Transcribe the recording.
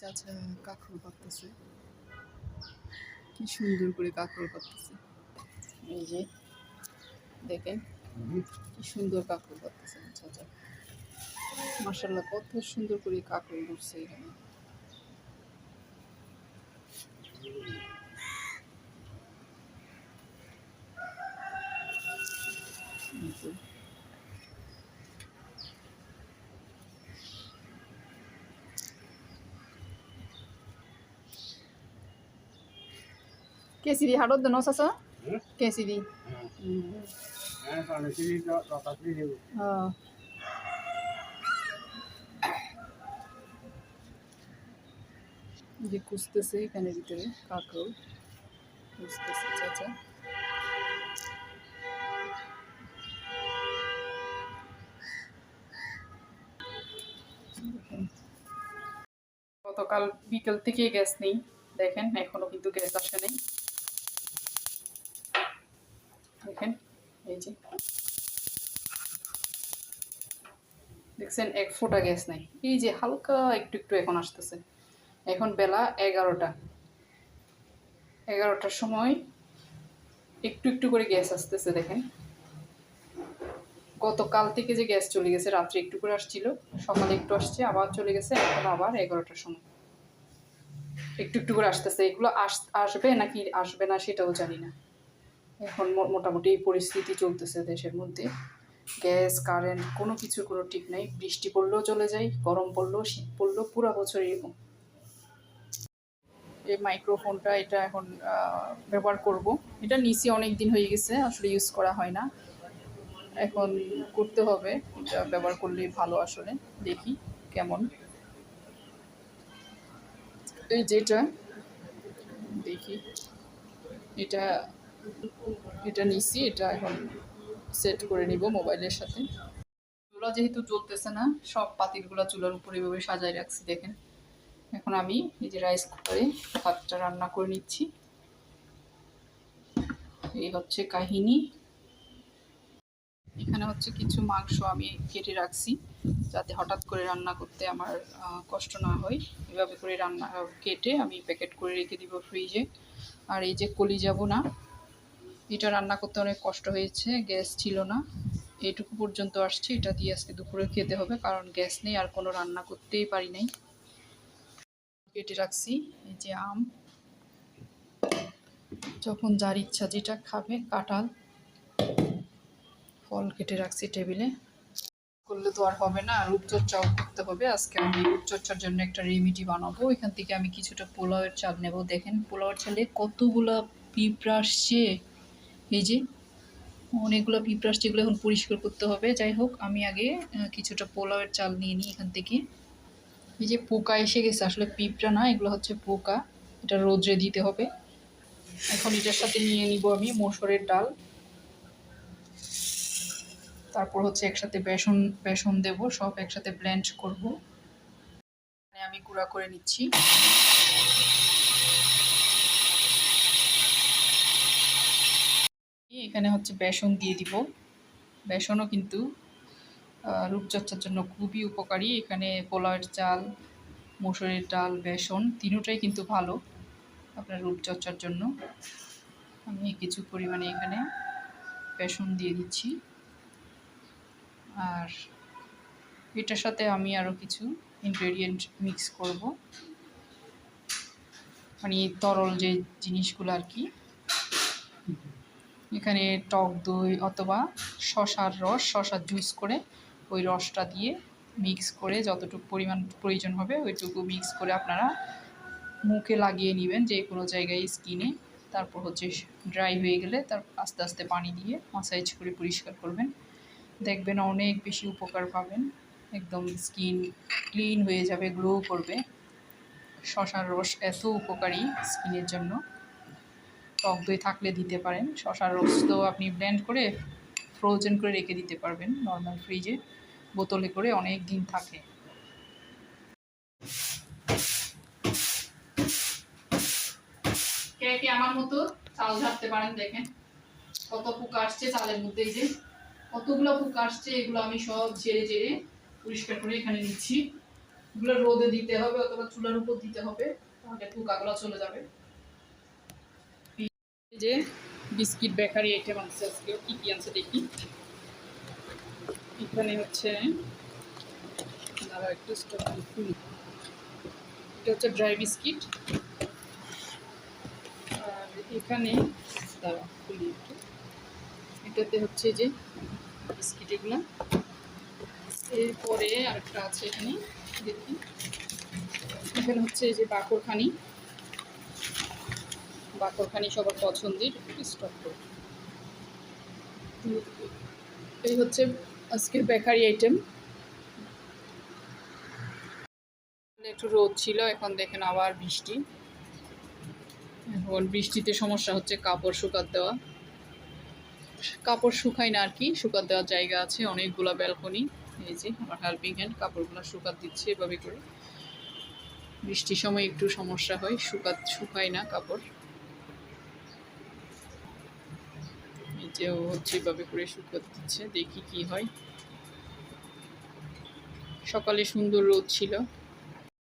চাচা কাঁকড় পাততেছে। কি সুন্দর করে কাঁকড় পাততেছে। এই যে, দেখেন, কি সুন্দর কাঁকড় পাততেছে চাচা। মার্শাল্লাহ কত সুন্দর করে কাঁকড় করছে এখানে। এই যে। কেসিদি হাড়ত দেন চাচা হুম? কেসিদি তাহলে চিনি তাড়াতাড়ি দেবো হ্যাঁ যে খুঁজতেছে এখানে ভিতরে খুঁজতেছে চাচা। গতকাল বিকেল থেকে গ্যাস নেই দেখেন এখনও কিন্তু গ্যাস আসে নেই। এই যে। দেখছেন, এক ফোঁটা গ্যাস নাই। এই যে হালকা একটু একটু এখন আসতেছে। এখন বেলা এগারোটা। এগারোটার সময় একটু একটু করে গ্যাস আসতেছে, দেখেন। গতকাল থেকে যে গ্যাস চলে গেছে, রাত্রে একটু করে আসছিল। সকালে একটু আসছে, আবার চলে গেছে, এখন আবার এগারোটার সময়। একটু একটু করে আসতেছে। এগুলো আস, আসবে নাকি আসবে না, সেটাও জানি না। এখন মোটামুটি এই পরিস্থিতি চলতেছে দেশের মধ্যে। গ্যাস, কারেন্ট, কোনো কিছুর কোনো ঠিক নেই। বৃষ্টি পড়লেও চলে যায়, গরম পড়লেও, শীত পড়লেও, পুরো বছর এরকম। এই মাইক্রোফোনটা এটা এখন ব্যবহার করব। এটা নিচে অনেক দিন হয়ে গেছে, আসলে ইউজ করা হয় না। এখন করতে হবে, এটা ব্যবহার করলেই ভালো আসলে। দেখি কেমন। এই যেটা, দেখি। এটা এটা নিছি, এটা এখন সেট করে নিব মোবাইলের সাথে। চুলা যেহেতু চলতেছে না, সব পাতিলগুলো চুলার উপরে এভাবে সাজায় রাখছি, দেখেন। এখন আমি এই যে রাইস কুকারে ভাতটা রান্না করে নিচ্ছি। এই হচ্ছে কাহিনী। এখানে হচ্ছে কিছু মাংস আমি কেটে রাখছি, যাতে হঠাৎ করে রান্না করতে আমার কষ্ট না হয়। এভাবে করে রান্না কেটে আমি প্যাকেট করে রেখে দিব ফ্রিজে আর এই যে কলি যাব না এটা রান্না করতে অনেক কষ্ট হয়েছে, গ্যাস ছিল না। এইটুকু পর্যন্ত আসছে, এটা দিয়ে আজকে দুপুরে খেতে হবে, কারণ গ্যাস নেই, আর কোনো রান্না করতেই পারি নাই। কেটে রাখছি, এই যে আম। যখন যার ইচ্ছা যেটা খাবে, কাঁঠাল। ফল কেটে রাখছি টেবিলে। করলে তো আর হবে না রূপচর্চাও করতে হবে। আজকে আমি রূপচর্চার জন্য একটা রেমিডি বানাবো। এখান থেকে আমি কিছুটা পোলাওয়ের চাল নেব। দেখেন, পোলাওয়ের চালে কতগুলা পিঁপড়া আসছে। এই যে, অনেকগুলো পিঁপড়া আসছে এগুলো এখন পরিষ্কার করতে হবে। যাই হোক, আমি আগে কিছুটা পোলাওয়ের চাল নিয়ে নিই এখান থেকে। এই যে পোকা এসে গেছে, আসলে পিঁপড়া না, এগুলো হচ্ছে পোকা। এটা রোদ্রে দিতে হবে। এখন এটার সাথে নিয়ে নিব আমি মসুরের ডাল। তারপর হচ্ছে একসাথে বেসন বেসন দেব, সব একসাথে ব্লেন্ড করব। আমি গুঁড়া করে নিচ্ছি। এখানে হচ্ছে বেসন দিয়ে দিব। বেসনও কিন্তু রূপচর্চার জন্য খুবই উপকারী। এখানে পোলাওয়ের চাল, মসুরের ডাল, বেসন তিনোটাই কিন্তু ভালো আপনার রূপচর্চার জন্য। আমি কিছু পরিমাণে এখানে বেসন দিয়ে দিচ্ছি। আর এটার সাথে আমি আরও কিছু ইনগ্রেডিয়েন্ট মিক্স করব। মানে তরল যে জিনিসগুলো আর কি। এখানে টক দই অথবা শশার রস, শশার জুস করে ওই রসটা দিয়ে মিক্স করে যতটুকু পরিমাণ প্রয়োজন হবে ওইটুকু মিক্স করে আপনারা মুখে লাগিয়ে নেবেন যে কোনো জায়গায় স্কিনে তারপর হচ্ছে ড্রাই হয়ে গেলে তার আস্তে আস্তে পানি দিয়ে মাসাজ করে পরিষ্কার করবেন। দেখবেন অনেক বেশি উপকার পাবেন। একদম স্কিন ক্লিন হয়ে যাবে গ্লো করবে। শশার রস এত উপকারী স্কিনের জন্য। টক দই থাকলে দিতে পারেন। শশার রস তো আপনি ব্লেন্ড করে ফ্রোজেন করে রেখে দিতে পারবেন নর্মাল ফ্রিজে বোতলে করে অনেক দিন থাকে। কে কে আমার মতো চাল ঝাড়তে পারেন দেখেন। কত পোকা আসছে চালের মধ্যে এই যে। কতগুলো পোকা আসছে, এগুলো আমি সব ঝেড়ে ঝেড়ে পরিষ্কার করে এখানে নিচ্ছি। এগুলো রোদে দিতে হবে অথবা চুলার উপর দিতে হবে, তাহলে পোকাগুলো চলে যাবে। যে বিস্কিট বেকারি আইটেম আনছে আজকে কি কি আনছে দেখি। এখানে হচ্ছে দাঁড়াও একটু স্টক এটা হচ্ছে ড্রাই বিস্কিট আর এখানে দাঁড়াও খুলি এটাতে হচ্ছে যে বিস্কিট এগুলো। এরপরে আরেকটা আছে এখানে, দেখি। এখানে হচ্ছে যে বাকরখানি। বাকরখানি সবার পছন্দের স্টক এই হচ্ছে আজকের বেকারি আইটেম একটু রোদ ছিল, এখন দেখেন আবার বৃষ্টি। এখন বৃষ্টিতে সমস্যা হচ্ছে কাপড় শুকাত দেওয়া। কাপড় শুকায় না আর কি, শুকাত দেওয়ার জায়গা আছে, অনেকগুলো ব্যালকনি এই যে আমার হেল্পিং হ্যান্ড কাপড়গুলো শুকাত দিচ্ছে এভাবে করে। বৃষ্টির সময় একটু সমস্যা হয়, শুকাত, শুকায় না কাপড়। যে ও হচ্ছে এভাবে করে শুকাত দিচ্ছে দেখি কি হয়। সকালে সুন্দর রোদ ছিল।